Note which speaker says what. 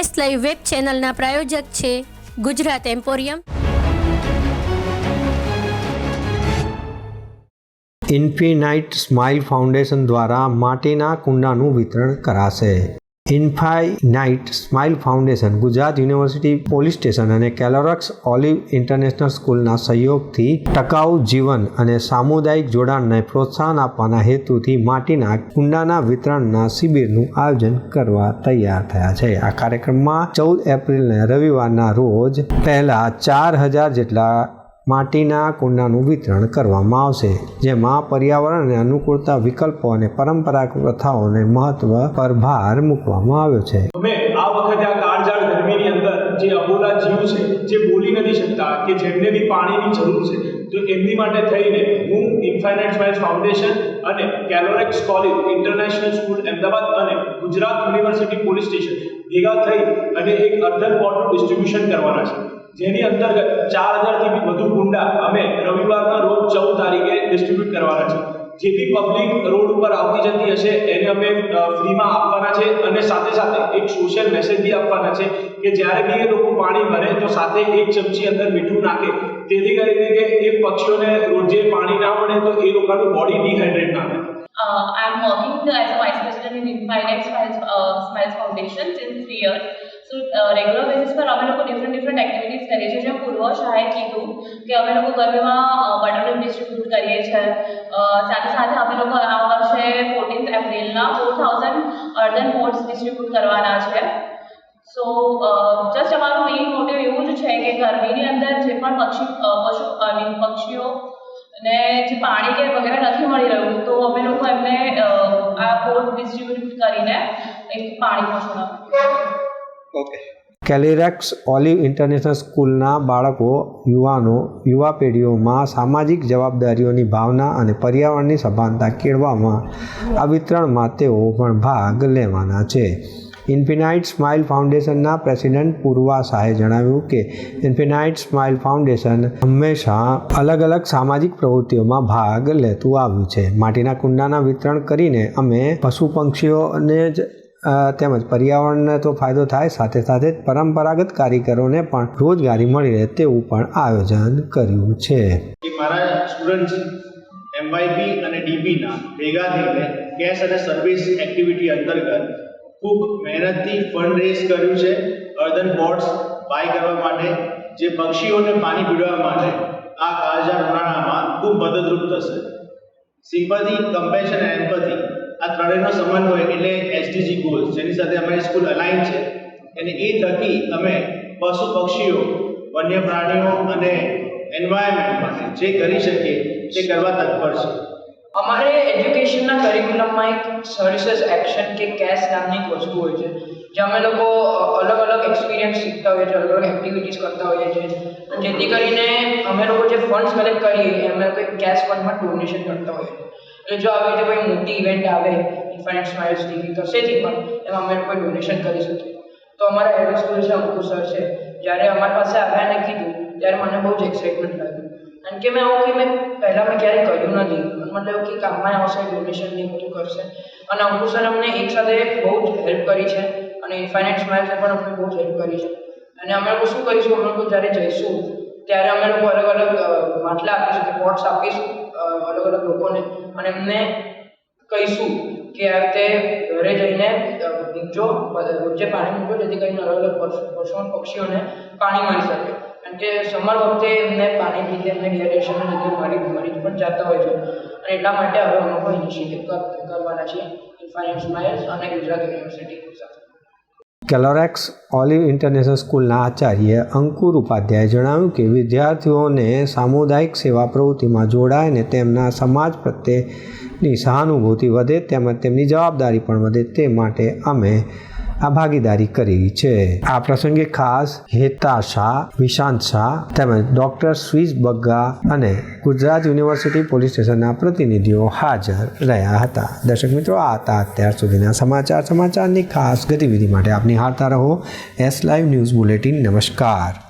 Speaker 1: S live web ચેનલના પ્રાયોજક છે Gujarat emporium.
Speaker 2: Infinite smile foundation દ્વારા માટીના કુંડાનું વિતરણ કરાશે. Infinite smile foundation Gujarat university police station અને કેલોરક્સ ઓલિવ ઇન્ટરનેશનલ સ્કૂલના સહયોગથી ટકાઉ જીવન અને સામુદાયિક જોડાણને પ્રોત્સાહન આપવાના હેતુથી માટીના કુંડાના વિતરણના શિબિરનું આયોજન કરવા તૈયાર થયા છે. આ કાર્યક્રમમાં ચૌદ એપ્રિલને રવિવારના રોજ પહેલા ચાર હજાર જેટલા માટીના કુંડાનું વિતરણ કરવામાં આવશે, જેમાં પર્યાવરણને અનુકૂળતા વિકલ્પો અને પરંપરાગત પ્રથાઓને મહત્વ પર ભાર મૂકવામાં આવ્યો છે.
Speaker 3: આ વખતે આ કાળઝાળ ગરમીની અંદર જે અબોલા જીવ છે, જે બોલી નથી શકતા કે જેમને બી પાણીની જરૂર છે, તો એમની માટે થઈને હું ઇન્ફાઇનાઇટ સ્માઇલ્સ ફાઉન્ડેશન અને Calorex college, international school, Ahmedabad અને ગુજરાત યુનિવર્સિટી પોલીસ સ્ટેશન ભેગા થઈ અને એક અર્ધન પોટનું ડિસ્ટ્રીબ્યુશન કરવાના છે. જેની અંતર્ગત ચાર હજારથી બી વધુ કુંડા અમે રવિવારના રોજ ચૌદ તારીખે ડિસ્ટ્રીબ્યુટ કરવાના છે. જે બી પબ્લિક રોડ ઉપર આવતી જતી હશે એને અમે ફ્રીમાં આપવાના છે અને સાથે સાથે એક સોશિયલ મેસેજ બી આપવાના છે કે જ્યારે બી એ લોકો પાણી ભરે તો સાથે એક ચમચી અંદર મીઠું નાખે. તેથી કરીને કે એ પક્ષીઓને રોજે પાણી ના મળે તો એ લોકોનું બોડી ડિહાઇડ્રેટ ના થાય.
Speaker 4: Uh, I'm working as a vice president in Infinite Smiles, uh, Smiles Foundation since three years. So uh, regular basis different activities કરીએ છીએ જેમ પૂર્વ શાળાએ કીધું કે અમે લોકો ગરમીમાં બટર ડિસ્ટ્રીબ્યુટ કરીએ છીએ. સાથે સાથે અમે લોકો આ વર્ષે ફોર્ટીન્થ એપ્રિલના four thousand earthen pots distribute કરવાના છે. સો જસ્ટ અમારું મેઇન મોટિવ એવું જ છે કે ગરમીની અંદર જે પણ પક્ષી પશુ પક્ષીઓ ને જે પાણી કે વગેરે નથી મળી રહ્યું, તો અમે લોકો એમને આ બોટ ડિસ્ટ્રીબ્યુટ કરીને એક પાણી પહોંચાડવા
Speaker 2: કેલિરેક્સ ઓલિવ ઇન્ટરનેશનલ સ્કૂલના બાળકો, યુવાનો, યુવા પેઢીઓમાં સામાજિક જવાબદારીઓની ભાવના અને પર્યાવરણની સભાનતા કેળવામાં આ વિતરણમાં તેઓ પણ ભાગ લેવાના છે. ઇન્ફિનાઇટ સ્માઇલ ફાઉન્ડેશનના પ્રેસિડેન્ટ પૂર્વા શાહે જણાવ્યું કે, ઇન્ફિનાઇટ સ્માઇલ ફાઉન્ડેશન હંમેશા અલગ અલગ સામાજિક પ્રવૃત્તિઓમાં ભાગ લેતું આવ્યું છે. માટીના કુંડાના વિતરણ કરીને અમે પશુ પંક્ષીઓને જ તેમજ પર્યાવરણને તો ફાયદો થાય, સાથે સાથે પરંપરાગત કારીગરોને પણ રોજગારી મળી રહે તેવું પણ આયોજન કર્યું છે.
Speaker 5: મારા સ્ટુડન્ટ એમવાયપી અને ડીપીના ભેગા થઈને કેશ અને સર્વિસ એક્ટિવિટી અંતર્ગત ખૂબ મહેનતથી ફંડ રેઝ કર્યું છે. અર્ધન બોટ્સ બાય કરવા માટે, જે પક્ષીઓને પાણી પીડવા માટે આ કાળઝાળ ઉનાળામાં ખૂબ મદદરૂપ થશે. સિમ્પથી કમ્પેશન એમ્પથી આ ત્રણેયનો સમન્વય એટલે એસડીજી સાથે અમારી સ્કૂલ અલાઈન છે. અને એ થકી અમે પશુ પક્ષીઓ, વન્ય પ્રાણીઓ અને એન્વાયરમેન્ટમાં જે કરી શકીએ તે કરવા તત્પર છે.
Speaker 6: અમારે એજ્યુકેશનના કરિક્યુલમમાં એક સર્વિસીસ એક્શન કે કેસ નામની એક વસ્તુ હોય છે જે અમે લોકો અલગ અલગ એક્સપિરિયન્સ શીખતા હોઈએ છીએ અલગ અલગ એક્ટિવિટીઝ કરતા હોઈએ છીએ જેથી કરીને અમે લોકો જે ફંડ્સ કલેક્ટ કરીએ અમે કોઈ કેશ ફંડમાં ડોનેશન કરતા હોઈએ છીએ એટલે જો આવી રીતે કોઈ મોટી ઇવેન્ટ આવે ઇન્ફાઇનાઇટ સ્માઇલ્સ તો સેથી પણ એમાં અમે કોઈ ડોનેશન કરી શકીએ તો અમારા હેડ સ્કૂલ છે અંકુર સર છે. જ્યારે અમારી પાસે આવ્યા અને કીધું, ત્યારે મને બહુ જ એક્સાઇટમેન્ટ લાગ્યું. કારણ કે મેં આવું કે મેં પહેલાં મેં ક્યારેય કર્યું નથી. મતલબ કે કામમાં આવશે ડોનેશન ને બધું કરશે. અને અંકુર સર અમને એક સાથે બહુ જ હેલ્પ કરી છે અને ફાઇનાન્સ સ્માઇલ્સે પણ અમને બહુ જ હેલ્પ કરી છે. અને અમે લોકો શું કરીશું? અમે લોકો જ્યારે જઈશું, ત્યારે અમે લોકો અલગ અલગ માટલા આપીશું કે પોટ્સ આપીશું અલગ અલગ લોકોને. અને એમને કહીશું કે આ રીતે ઘરે જઈને મૂકજો રોજે પાણી મૂકજો જેથી કરીને અલગ અલગ પશુ પક્ષીઓને પાણી મળી શકે. કારણ કે સમર વખતે એમને પાણી લીધે એમને ડિહાઇડ્રેશનને લીધે મરી મરી પણ જતા હોય છે. અને એટલા માટે હવે અમે ઇનિશિયેટિવ કરવાના છીએ. ઇન્ફાઇનાઇટ માયર્સ અને Gujarat university
Speaker 2: Calorex Olive international સ્કૂલના આચાર્ય અંકુર ઉપાધ્યાયે જણાવ્યું કે વિદ્યાર્થીઓને સામુદાયિક સેવા પ્રવૃત્તિમાં જોડાય અને તેમના સમાજ પ્રત્યેની સહાનુભૂતિ વધે તેમજ તેમની જવાબદારી પણ વધે તે માટે અમે આ ભાગીદારી કરી છે. આ પ્રસંગે ખાસ હેતા શાહ, વિશાંત શાહ તેમજ ડૉક્ટર સ્વીસ બગ્ગા અને ગુજરાત યુનિવર્સિટી પોલીસ સ્ટેશનના પ્રતિનિધિઓ હાજર રહ્યા હતા. દર્શક મિત્રો, આ હતા અત્યાર સુધીના સમાચાર. સમાચારની ખાસ ગતિવિધિ માટે આપની હારતા રહો. એસ લાઈવ ન્યૂઝ બુલેટિન નમસ્કાર.